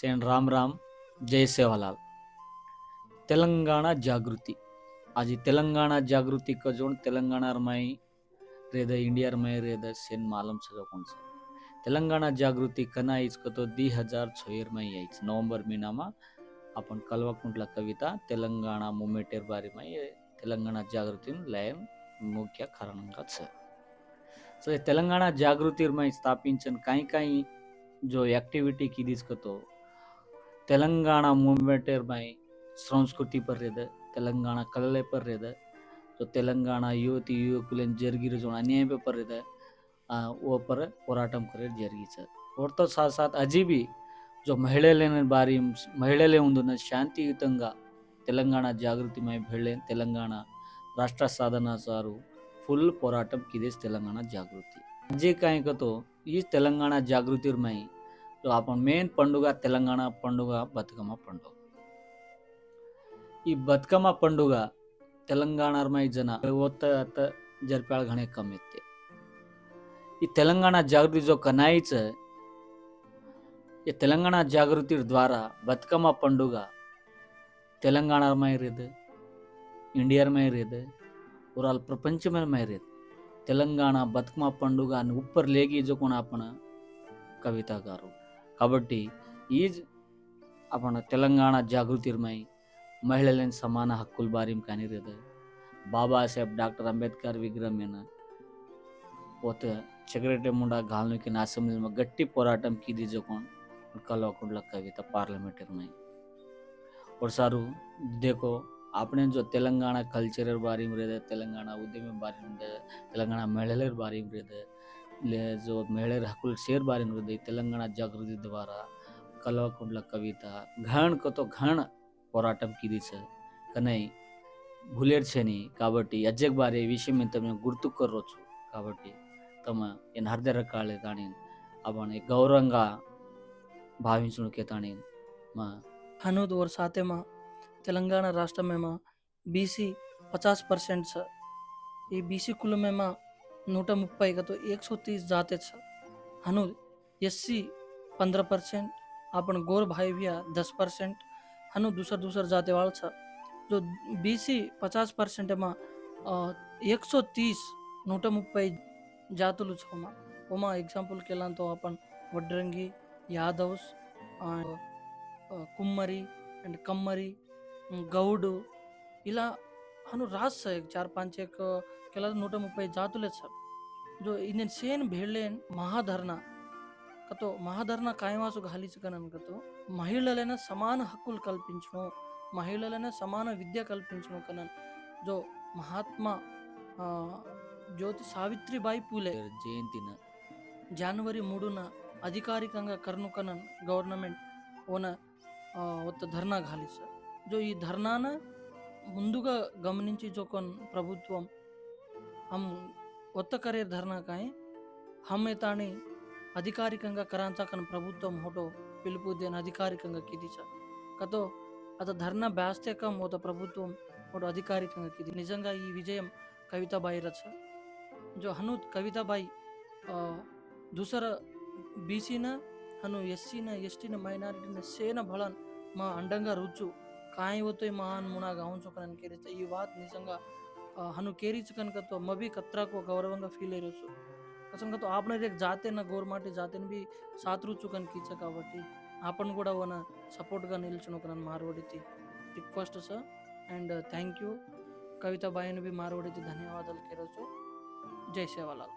Send Ram Ram जय सेवालाल तेलंगाना जागृति आज ही तेलंगाना जागृति का जोन तेलंगाना रमाई रेद इंडिया रमाई रेद सेन मालूम सजा कौन सा तेलंगाना जागृति कना इसको तो दी हजार छोयर में आई नवंबर महीना में अपन कलवाकुंटला कविता तेलंगाना मूवमेंटेर बारे में तेलंगाना जागृति लयन मुख्य कारणंगा छ సో ఈ తెలంగాణ జాగృతిర్మై స్థాపించిన కాయి కాయి जो एक्टिविटी की दिसकतो तेलंगाना मूवमेंट by संस्कृति पर रहता तेलंगाना कलले पर रहता तो तेलंगाना युवती युवक जरगीर जो अन्याय पे पर रहता वो पर पोराटम करे जरगी सर और तो साथ साथ अजी भी जो महिला बारी महिला शांतियुत तेलंगाना जागृति में भेड़े तेलंगाना राष्ट्र साधना सारू, फुल पोराटम की देश तेलंगाना जागृति। अजे कहीं तो ये तेलंगाना जागृति में तो आप मेन पड़ग तेलंगण पड़ग बतकम पड़ग। यह बतकम पड़ग तेलंगण जन जरपे घने कमी तेलंगण जगृति जो कनाई ये तेलंगण जगृति द्वारा बतकम पड़ग तेलंगण इंडिया ओवराल प्रपंच तेलंगण बतकम पड़ग उपर लेगी जो को कविता गारू काबट्टी जागृति जागृतिरम महिला समान हकल बारीम का बाबा साहेब डाक्टर अंबेडकर विग्रह ओत चगरेटे मुंडा गालनुक असें गटी पोराटम की दी जो कलवकुंडला कविता पार्लमेंट और सारू देखो अपने जो तेलंगाना कल्चर बारे में रेद तेलंगाना उद्यम बारीम तेलंगाना महिला में रेद ಲೇಜು ಮಹಿಳೆಯರ ಹಕ್ಕುಗಳ ಸೇರ್ಬಾರಿ ವಿರುದ್ಧ ತೆಲಂಗಾಣ ಜಾಗೃತಿ ದ್ವಾರ ಕಲವಕುಂಡ್ಲ ಕವಿತಾ ઘાણ તો ઘાણ પોરાટમ કીધી છે કનૈ ભૂલેર છે ની કાબટી અજેક બારે એ વિશે મેં તમને ગુર્તુ કરો છો કાબટી તમે એને હૃદય રકાળે તાણીને આપણે ગૌરંગા భావించును కేతాని మా హనూద్ और साथ में, तेलंगाना राष्ट्र में मां, बीसी 50% છે એ બીસી કુલ મેમાં में माँ नूट मुप्पई का तो एक सौ तीस जाते छ हनूद एससी पंद्रह परसेंट अपन गोर भाई भी दस परसेंट हनु दूसर दूसर जाते वाल छ जो बीसी पचास परसेंट में एक सौ तीस नूट मुप्पई జాతులు చోమ ఉమా ఎగ్జాంపుల్ కెళ్ళంతో अपन వడ్రంగి యాదవ్స్ कुम्मरी एंड कम्मरी గౌడు ఇలా అను రాజ్ छ एक चार पाच एक केला नूट मुप्पई जातुले छ जो इन्हें सेन भेड़लेन महाधरना కతో మహాధరణ కాయవాసు గాలించగనను కతో మహిళలైన సమాన హక్కులు కల్పించను మహిళలైన సమాన విద్య కల్పించను కనన్ జో మహాత్మా ఆ, జ్యోతి సావిత్రిబాయి పూలే జయంతిన జనవరి మూడున అధికారికంగా కర్నుకనన్ గవర్నమెంట్ ఓన ఆ, ఒత్త ధర్నా ఘాలిస జో ఈ ధర్నాన ముందుగా గమనించి జోకన్ ప్రభుత్వం హమ్ కొత్త ధర్నా కాయ హమ్మే తాని అధికారికంగా కరాంచాకన్ ప్రభుత్వం హోటో పిలుపు దేని అధికారికంగా కిదిచా. కతో అత ధర్నా బ్యాస్తేక మోత ప్రభుత్వం ఒక అధికారికంగా కిది. నిజంగా ఈ విజయం కవితాబాయి రచ. జో హను కవితాబాయి దుసర బీసీన హను ఎస్సీన ఎస్టీన మైనారిటీన సేన బలన్ మా అండంగా రుచు కాయంతో ఈ మహాన్మునాగా అవును అనికేరిస్తే ఈ వాత్ నిజంగా హను కేరీచు కనుకతో మబి కత్రాకు గౌరవంగా ఫీల్ అయ్యొచ్చు అసంకతో ఆపన రేక్ జాతేన గోర్మాటి జాతేని బి సాతృచు కనికిచ్చా కాబట్టి ఆపను కూడా ఓన సపోర్ట్గా నిల్చును ఒక నన్ను మార్వడితి request sir and thank you Kavitha బాయిని బి మార్వడితి ధన్యవాదాలు కేరొచ్చు జై సేవలాల్